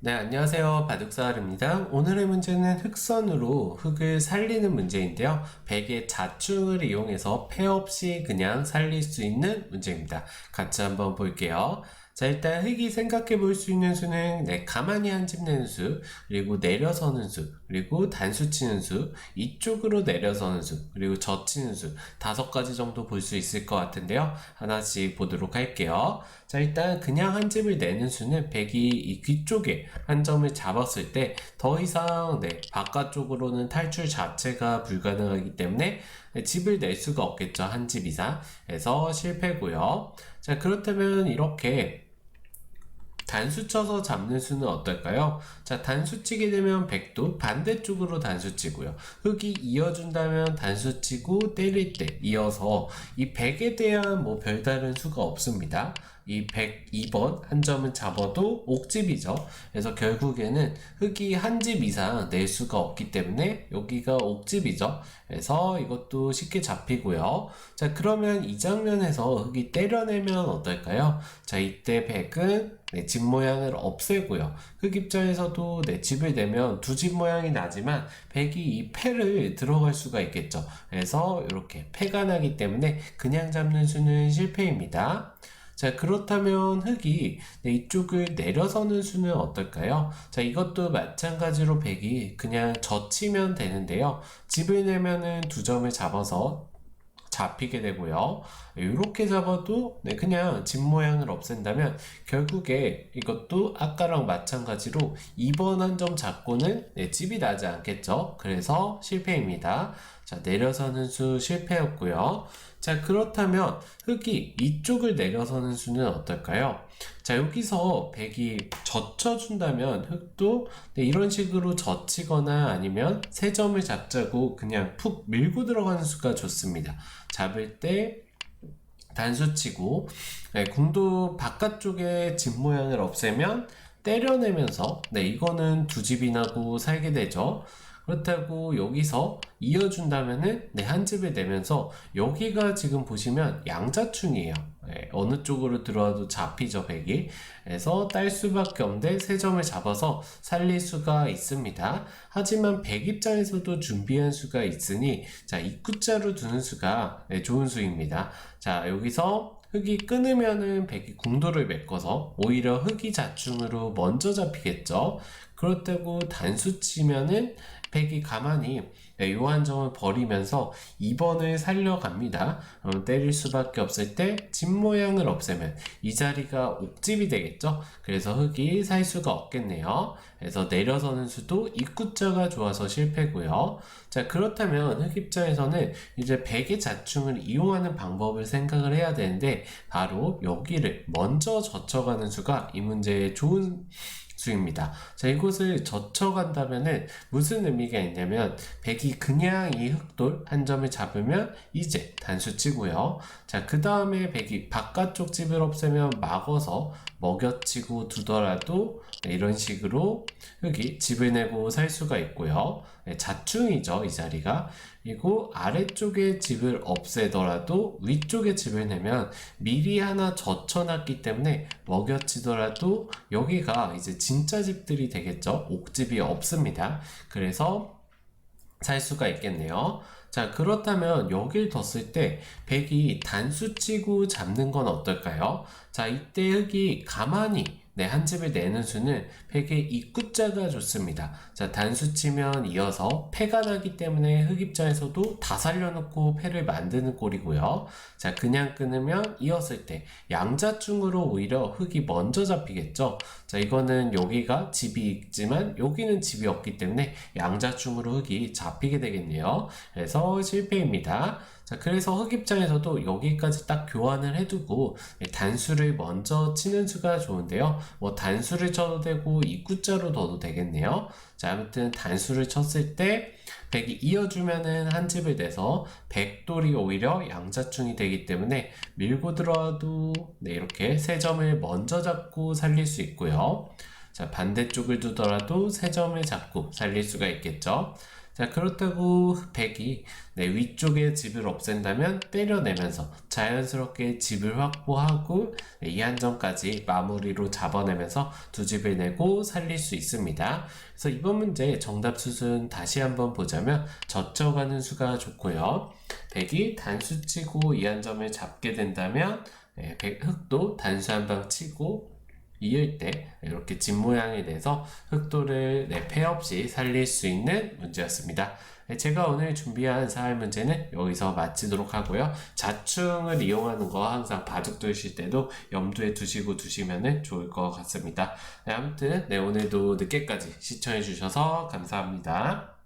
네, 안녕하세요. 바둑사활입니다. 오늘의 문제는 흑선으로 흑을 살리는 문제인데요. 백의 자충을 이용해서 패 없이 그냥 살릴 수 있는 문제입니다. 같이 한번 볼게요. 자, 일단 흑이 생각해 볼 수 있는 수는 네, 가만히 한집 내는 수, 그리고 내려서는 수, 그리고 단수 치는 수, 이쪽으로 내려서는 수, 그리고 젖히는 수, 다섯 가지 정도 볼 수 있을 것 같은데요. 하나씩 보도록 할게요. 자, 일단 그냥 한 집을 내는 수는 백이 이 귀 쪽에 한 점을 잡았을 때 더 이상 네, 바깥쪽으로는 탈출 자체가 불가능하기 때문에 네, 집을 낼 수가 없겠죠. 한 집 이상. 그래서 실패고요. 자, 그렇다면 이렇게 단수 쳐서 잡는 수는 어떨까요? 자, 단수 치게 되면 백도 반대쪽으로 단수 치고요. 흑이 이어준다면 단수 치고 때릴 때 이어서 이 백에 대한 뭐 별다른 수가 없습니다. 이 102번 한 점은 잡아도 옥집이죠. 그래서 결국에는 흑이 한 집 이상 낼 수가 없기 때문에 여기가 옥집이죠. 그래서 이것도 쉽게 잡히고요. 자, 그러면 이 장면에서 흑이 때려내면 어떨까요? 자, 이때 백은 네, 집 모양을 없애고요. 흑 입장에서도 네, 집을 내면 두 집 모양이 나지만 백이 이 패를 들어갈 수가 있겠죠. 그래서 이렇게 패가 나기 때문에 그냥 잡는 수는 실패입니다. 자, 그렇다면 흑이 네, 이쪽을 내려서는 수는 어떨까요? 자, 이것도 마찬가지로 백이 그냥 젖히면 되는데요. 집을 내면은 두 점을 잡아서 잡히게 되고요. 이렇게 잡아도 네, 그냥 집 모양을 없앤다면 결국에 이것도 아까랑 마찬가지로 2번 한 점 잡고는 네, 집이 나지 않겠죠. 그래서 실패입니다. 자, 내려서는 수 실패였고요. 자, 그렇다면 흑이 이쪽을 내려서는 수는 어떨까요? 자, 여기서 백이 젖혀준다면 흑도 네, 이런 식으로 젖히거나 아니면 세 점을 잡자고 그냥 푹 밀고 들어가는 수가 좋습니다. 잡을 때 단수치고 네, 궁도 바깥쪽에 집 모양을 없애면 때려내면서 네 이거는 두 집이 나고 살게 되죠. 그렇다고 여기서 이어준다면은 네, 한 집을 내면서 여기가 지금 보시면 양자충이에요. 네, 어느 쪽으로 들어와도 잡히죠, 백이. 그래서 딸 수밖에 없는데 세 점을 잡아서 살릴 수가 있습니다. 하지만 백 입장에서도 준비한 수가 있으니 자, 입구자로 두는 수가 네, 좋은 수입니다. 자, 여기서 흑이 끊으면은 백이 궁도를 메꿔서 오히려 흑이 자충으로 먼저 잡히겠죠. 그렇다고 단수 치면은 백이 가만히 네, 요한 점을 버리면서 2번을 살려갑니다. 그럼 때릴 수밖에 없을 때 집 모양을 없애면 이 자리가 옥집이 되겠죠. 그래서 흑이 살 수가 없겠네요. 그래서 내려서는 수도 입구자가 좋아서 실패고요. 자 그렇다면 흑 입장에서는 이제 백의 자충을 이용하는 방법을 생각을 해야 되는데 바로 여기를 먼저 젖혀가는 수가 이 문제의 좋은 수입니다. 자, 이곳을 젖혀간다면은 무슨 의미가 있냐면 백이 그냥 이 흑돌 한 점을 잡으면 이제 단수 치고요. 자, 그 다음에 백이 바깥쪽 집을 없애면 막어서 먹여치고 두더라도 네, 이런 식으로 흑이 집을 내고 살 수가 있고요. 네, 자충이죠, 이 자리가. 그리고 아래쪽에 집을 없애더라도 위쪽에 집을 내면 미리 하나 젖혀놨기 때문에 먹여치더라도 여기가 이제 진짜 집들이 되겠죠. 옥집이 없습니다. 그래서 살 수가 있겠네요. 자, 그렇다면 여길 뒀을 때 백이 단수 치고 잡는 건 어떨까요? 자, 이때 흑이 가만히 네, 한 집을 내는 수는 백의 입구자가 좋습니다. 자, 단수 치면 이어서 패가 나기 때문에 흑 입장에서도 다 살려놓고 패를 만드는 꼴이고요. 자, 그냥 끊으면 이었을 때 양자충으로 오히려 흑이 먼저 잡히겠죠. 자, 이거는 여기가 집이 있지만 여기는 집이 없기 때문에 양자충으로 흑이 잡히게 되겠네요. 그래서 실패입니다. 자, 그래서 흑 입장에서도 여기까지 딱 교환을 해두고 단수를 먼저 치는 수가 좋은데요. 뭐 단수를 쳐도 되고 입구자로 둬도 되겠네요. 자, 아무튼 단수를 쳤을 때 백이 이어주면은 한 집을 내서 백돌이 오히려 양자충이 되기 때문에 밀고 들어와도 네, 이렇게 세 점을 먼저 잡고 살릴 수 있고요. 자, 반대쪽을 두더라도 세 점을 잡고 살릴 수가 있겠죠. 자, 그렇다고 백이 네, 위쪽에 집을 없앤다면 때려내면서 자연스럽게 집을 확보하고 네, 이 한점까지 마무리로 잡아내면서 두 집을 내고 살릴 수 있습니다. 그래서 이번 문제 정답 수순 다시 한번 보자면 젖혀가는 수가 좋고요. 백이 단수 치고 이 한 점을 잡게 된다면 네, 백, 흑도 단수 한 방 치고 이을 때 이렇게 집 모양이 돼서 흑도를 네, 패 없이 살릴 수 있는 문제였습니다. 네, 제가 오늘 준비한 사회 문제는 여기서 마치도록 하고요. 자충을 이용하는 거 항상 바둑 두실 때도 염두에 두시고 두시면 좋을 것 같습니다. 네, 아무튼 네, 오늘도 늦게까지 시청해 주셔서 감사합니다.